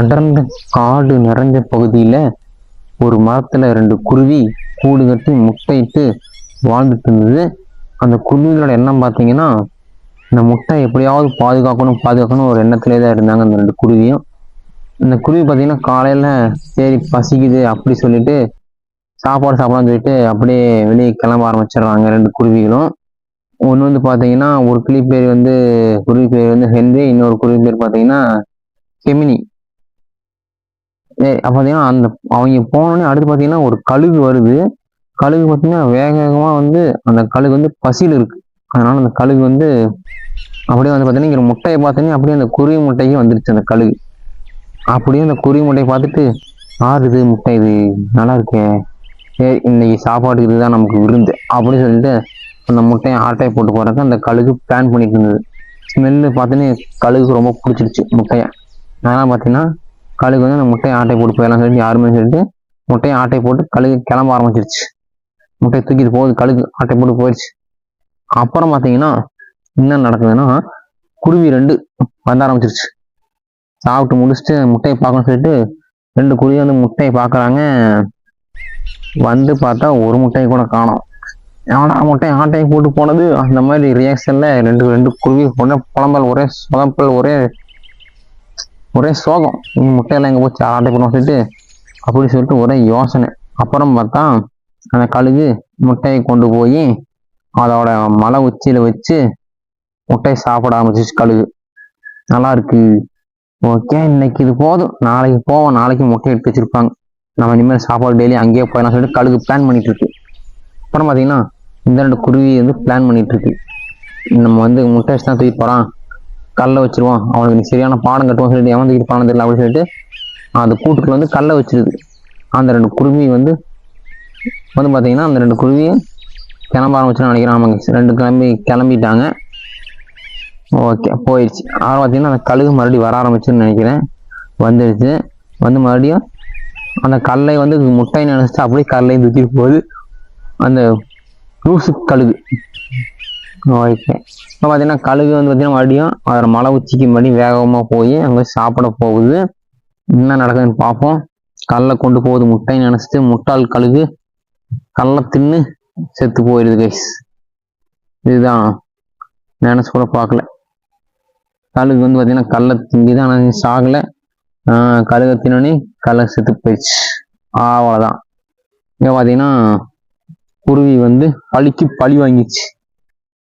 அடர்ந்த காடு நிறைஞ்ச பகுதியில் ஒரு மரத்தில் ரெண்டு குருவி கூடு கட்டி முட்டையிட்டு வாழ்ந்துட்டு இருந்தது. அந்த குருவிகளோட எண்ணம் பார்த்தீங்கன்னா இந்த முட்டை எப்படியாவது பாதுகாக்கணும் பாதுகாக்கணும் ஒரு எண்ணத்திலே தான் இருந்தாங்க அந்த ரெண்டு குருவியும். இந்த குருவி பார்த்தீங்கன்னா காலையில் சரி பசிக்குது அப்படி சொல்லிட்டு சாப்பாடு சாப்பிடலாம்னு சொல்லிட்டு அப்படியே வெளியே கிளம்ப ஆரம்பிச்சிடுறாங்க ரெண்டு குருவிகளும். ஒன்று வந்து பார்த்தீங்கன்னா ஒரு கிளி பேர் வந்து குருவி பேர் வந்து ஹென்றி இன்னொரு குருவி பேர் பார்த்தீங்கன்னா கெமினி. பார்த்தீங்கன்னா அந்த அவங்க போனோடனே அடுத்து பார்த்தீங்கன்னா ஒரு கழுகு வருது. கழுகு பார்த்தீங்கன்னா வேக வேகமாக வந்து அந்த கழுகு வந்து பசியில் இருக்கு. அதனால அந்த கழுகு வந்து அப்படியே வந்து பார்த்தீங்கன்னா இங்கே முட்டையை பார்த்தோன்னே அப்படியே அந்த குருவி முட்டைக்கு வந்துருச்சு அந்த கழுகு. அப்படியே அந்த குருவி முட்டையை பார்த்துட்டு ஆறுது முட்டை இது? நல்லா இருக்கே. ஏ இன்னைக்கு சாப்பாட்டுக்கு இதுதான் நமக்கு விருந்து. அப்படின்னு சொல்லிட்டு அந்த முட்டையை ஆட்டையை போட்டு போகிறதுக்கு அந்த கழுகு பிளான் பண்ணிட்டு இருந்தது. ஸ்மெல்லு பார்த்தோன்னே கழுகுக்கு ரொம்ப பிடிச்சிருச்சு முட்டையை. அதனால் பார்த்தீங்கன்னா கழுகு வந்து அந்த முட்டையை ஆட்டை போட்டு போயிடலாம் சொல்லிட்டு யாருமே சொல்லிட்டு முட்டையை ஆட்டை போட்டு கழுகு கிளம்ப ஆரம்பிச்சிருச்சு. முட்டையை தூக்கிட்டு போகுது கழுகு ஆட்டை போட்டு போயிடுச்சு. அப்புறம் பார்த்தீங்கன்னா என்ன நடக்குதுன்னா குருவி ரெண்டு வந்த ஆரம்பிச்சிருச்சு. சாப்பிட்டு முடிச்சுட்டு முட்டையை பார்க்கணும்னு சொல்லிட்டு ரெண்டு குருவி வந்து முட்டையை பார்க்குறாங்க. வந்து பார்த்தா ஒரு முட்டையை கூட காணோம். எவனா முட்டையை ஆட்டையை போட்டு போனது? அந்த மாதிரி ரியாக்ஷனில் ரெண்டு ரெண்டு குருவி ஒரே புலம்பல் ஒரே சொதப்பல் ஒரே ஒரே சோகம். முட்டையெல்லாம் எங்கே போச்சு ஆட்டை போடணும் சொல்லிட்டு அப்படி சொல்லிட்டு ஒரே யோசனை. அப்புறம் பார்த்தா அந்த கழுகு முட்டையை கொண்டு போய் அதோட மலை உச்சியில் வச்சு முட்டையை சாப்பிட ஆரம்பிச்சிச்சு கழுகு நல்லா இருக்கு. ஓகே இன்னைக்கு இது போதும். நாளைக்கு போவோம். நாளைக்கு முட்டை எடுத்து வச்சிருப்பாங்க. நம்ம இனிமேல் சாப்பாடு டெய்லி அங்கேயே போயிடலாம் சொல்லிட்டு கழுகு பிளான் பண்ணிட்டு இருக்கு. அப்புறம் பார்த்தீங்கன்னா இந்த ரெண்டு குருவி வந்து பிளான் பண்ணிட்டு இருக்கு. நம்ம வந்து முட்டை வச்சு தான் தூக்கி போகிறான் கல்லை வச்சிருவான். அவனுக்கு நீ சரியான பாடம் கட்டுவான் சொல்லிட்டு எவன் தூக்கி பாடம் தெரியல அப்படின்னு சொல்லிட்டு அந்த கூட்டுக்குள்ள வந்து கல்லை வச்சிருது. அந்த ரெண்டு குருவி வந்து வந்து பார்த்தீங்கன்னா அந்த ரெண்டு குருவியும் கிளம்ப ஆரம்பிச்சுன்னு நினைக்கிறேன் ஆமாங்க. ரெண்டு கிளம்பி கிளம்பிட்டாங்க. ஓகே போயிடுச்சு அப்புறம் பார்த்தீங்கன்னா அந்த கழுகு மறுபடியும் வர ஆரம்பிச்சுன்னு நினைக்கிறேன். வந்துடுச்சு வந்து மறுபடியும் அந்த கல்லை வந்து முட்டைன்னு நினச்சிட்டு அப்படியே கல்லையும் தூக்கிட்டு போகுது. அந்த லூசு கழுகு. ஓகே இப்போ பார்த்தீங்கன்னா கழுகு வந்து பார்த்தீங்கன்னா மறுபடியும் அதோட மலை உச்சிக்கு மறுபடியும் வேகமாக போய் அங்கே சாப்பிட போகுது. என்ன நடக்குதுன்னு பார்ப்போம். கல்லை கொண்டு போகுது முட்டை நினைச்சிட்டு முட்டாள் கழுகு கல்லை தின்னு செத்து போயிடுது கைஸ் இதுதான். நினச்சி கூட பார்க்கல. கழுகு வந்து பார்த்தீங்கன்னா கல்லை தான் ஆனால் சாகலை. கழுகை தின்னோடனே கல்லை செத்து போயிடுச்சு. அவ்வளோதான் இங்கே பார்த்தீங்கன்னா குருவி வந்து பழிக்கு பழி வாங்கிச்சு